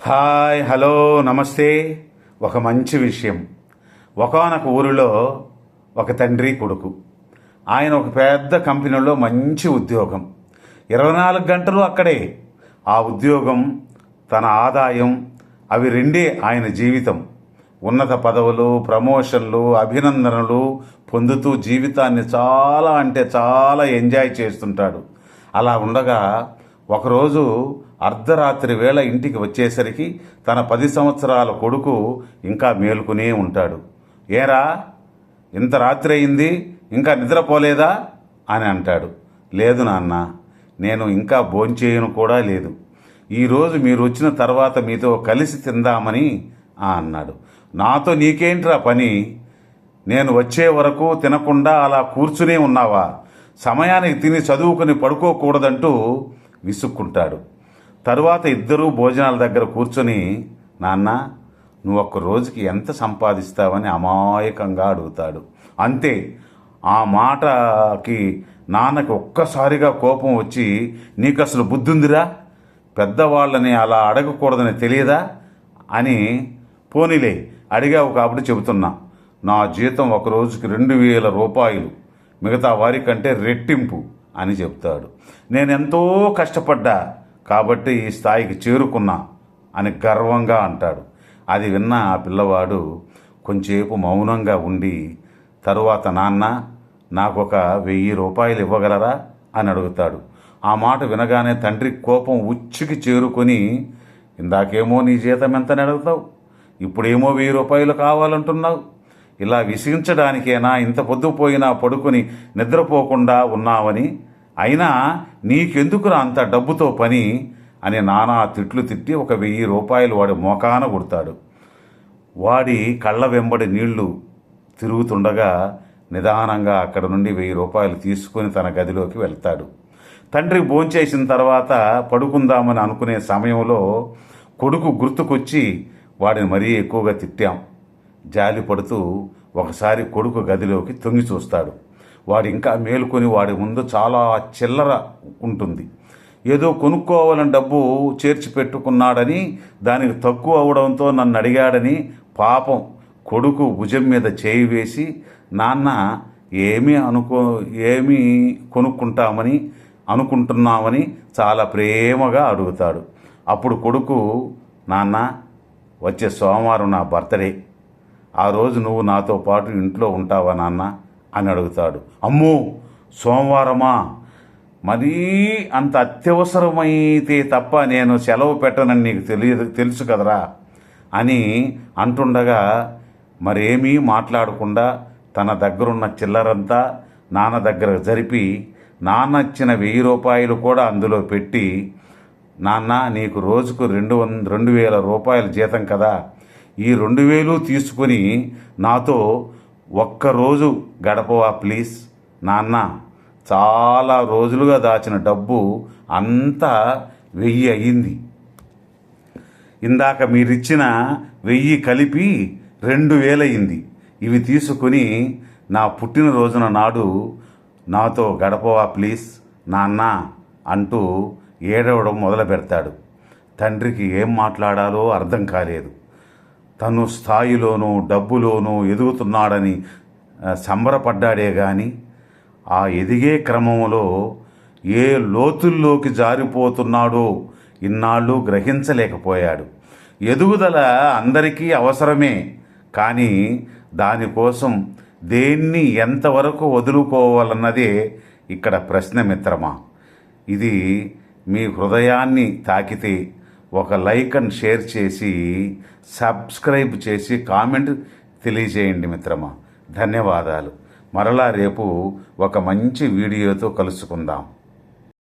Hi hello నమస్తే. ఒక మంచి విషయం. ఒకనొక ఊరిలో ఒక తండ్రి కొడుకు. ఆయన ఒక పెద్ద కంపెనీలో మంచి ఉద్యోగం. ఇరవై నాలుగు గంటలు అక్కడే. ఆ ఉద్యోగం తన ఆదాయం అవి రెండే ఆయన జీవితం. ఉన్నత పదవులు ప్రమోషన్లు అభినందనలు పొందుతూ జీవితాన్ని చాలా అంటే చాలా ఎంజాయ్ చేస్తుంటాడు. అలా ఉండగా ఒకరోజు అర్ధరాత్రి వేళ ఇంటికి వచ్చేసరికి తన పది సంవత్సరాల కొడుకు ఇంకా మేలుకునే ఉంటాడు. ఏరా ఇంత రాత్రి అయింది ఇంకా నిద్రపోలేదా? అని అంటాడు. లేదు నాన్న నేను ఇంకా భోంచేయను కూడా లేదు. ఈరోజు మీరు వచ్చిన తర్వాత మీతో కలిసి తిందామని అన్నాడు. నాతో నీకేంట్రా పని? నేను వచ్చే వరకు తినకుండా అలా కూర్చునే ఉన్నావా? సమయానికి తిని చదువుకుని పడుకోకూడదంటూ విసుక్కుంటాడు. తరువాత ఇద్దరూ భోజనాల దగ్గర కూర్చొని నాన్న నువ్వు ఒక్క రోజుకి ఎంత సంపాదిస్తావని అమాయకంగా అడుగుతాడు. అంతే ఆ మాటకి నాన్నకి ఒక్కసారిగా కోపం వచ్చి నీకు అసలు బుద్ధుందిరా? పెద్దవాళ్ళని అలా అడగకూడదని తెలియదా? అని పోనీలే అడిగావు కాబట్టి చెబుతున్నా. నా జీతం ఒక రోజుకి రెండు వేల రూపాయలు మిగతా వారికంటే రెట్టింపు అని చెప్తాడు. నేను ఎంతో కష్టపడ్డా కాబట్టి ఈ స్థాయికి చేరుకున్నా అని గర్వంగా అంటాడు. అది విన్న ఆ పిల్లవాడు కొంచెంసేపు మౌనంగా ఉండి తరువాత నాన్న నాకు ఒక వెయ్యి రూపాయలు ఇవ్వగలరా? అని అడుగుతాడు. ఆ మాట వినగానే తండ్రి కోపం ఉచ్చుకి చేరుకొని ఇందాకేమో నీ జీతం ఎంతని అడుగుతావు? ఇప్పుడేమో వెయ్యి రూపాయలు కావాలంటున్నావు? ఇలా విసిగించడానికేనా ఇంత పొద్దుపోయినా పడుకుని నిద్రపోకుండా ఉన్నావని అయినా నీకెందుకురా అంత డబ్బుతో పని? అని నానా తిట్లు తిట్టి ఒక వెయ్యి రూపాయలు వాడి మోకాన కొడతాడు. వాడి కళ్ళ వెంబడి నీళ్ళు తిరుగుతుండగా నిదానంగా అక్కడ నుండి వెయ్యి రూపాయలు తీసుకొని తన గదిలోకి వెళ్తాడు. తండ్రి భోంచేసిన తర్వాత పడుకుందామని అనుకునే సమయంలో కొడుకు గుర్తుకొచ్చి వాడిని మరీ ఎక్కువగా తిట్టాం. జాలి పడుతూ ఒకసారి కొడుకు గదిలోకి తొంగి చూస్తాడు. వాడు ఇంకా మేలుకొని వాడి ముందు చాలా చిల్లర ఉంటుంది. ఏదో కొనుక్కోవాలని డబ్బు చేర్చి పెట్టుకున్నాడని దానికి తక్కువ అవడంతో నన్ను అడిగాడని పాపం కొడుకు భుజం మీద చేయి వేసి నాన్న ఏమీ అనుకో ఏమీ కొనుక్కుంటామని అనుకుంటున్నామని చాలా ప్రేమగా అడుగుతాడు. అప్పుడు కొడుకు నాన్న వచ్చే సోమవారం నా బర్త్డే. ఆ రోజు నువ్వు నాతో పాటు ఇంట్లో ఉంటావా నాన్న? అని అడుగుతాడు. అమ్మో సోమవారమా? మరీ అంత అత్యవసరమైతే తప్ప నేను సెలవు పెట్టనని నీకు తెలియదు తెలుసు కదరా? అని అంటుండగా మరేమీ మాట్లాడకుండా తన దగ్గరున్న చిల్లరంతా నాన్న దగ్గర జరిపి నాన్న ఇచ్చిన వెయ్యి రూపాయలు కూడా అందులో పెట్టి నాన్న నీకు రోజుకు రెండు వంద రెండు వేల రూపాయల జీతం కదా? ఈ రెండు వేలు తీసుకుని నాతో ఒక్కరోజు గడపవా ప్లీజ్? నాన్న చాలా రోజులుగా దాచిన డబ్బు అంతా వెయ్యి అయ్యింది. ఇందాక మీరిచ్చిన వెయ్యి కలిపి రెండు వేలయ్యింది. ఇవి తీసుకుని నా పుట్టినరోజున నాడు నాతో గడపవా ప్లీజ్? నాన్న అంటూ ఏడవడం మొదలు పెడతాడు తండ్రికి ఏం మాట్లాడాలో అర్థం కాలేదు. తను స్థాయిలోనూ డబ్బులోనూ ఎదుగుతున్నాడని సంబరపడ్డాడే కానీ ఆ ఎదిగే క్రమంలో ఏ లోతుల్లోకి జారిపోతున్నాడో ఇన్నాళ్ళు గ్రహించలేకపోయాడు. ఎదుగుదల అందరికీ అవసరమే కానీ దానికోసం దేన్ని ఎంతవరకు వదులుకోవాలన్నదే ఇక్కడ ప్రశ్న మిత్రమా. ఇది మీ హృదయాన్ని తాకితే ఒక లైక్ అండ్ షేర్ చేసి సబ్స్క్రైబ్ చేసి కామెంట్ తెలియజేయండి మిత్రమా. ధన్యవాదాలు. మరలా రేపు ఒక మంచి వీడియోతో కలుసుకుందాం.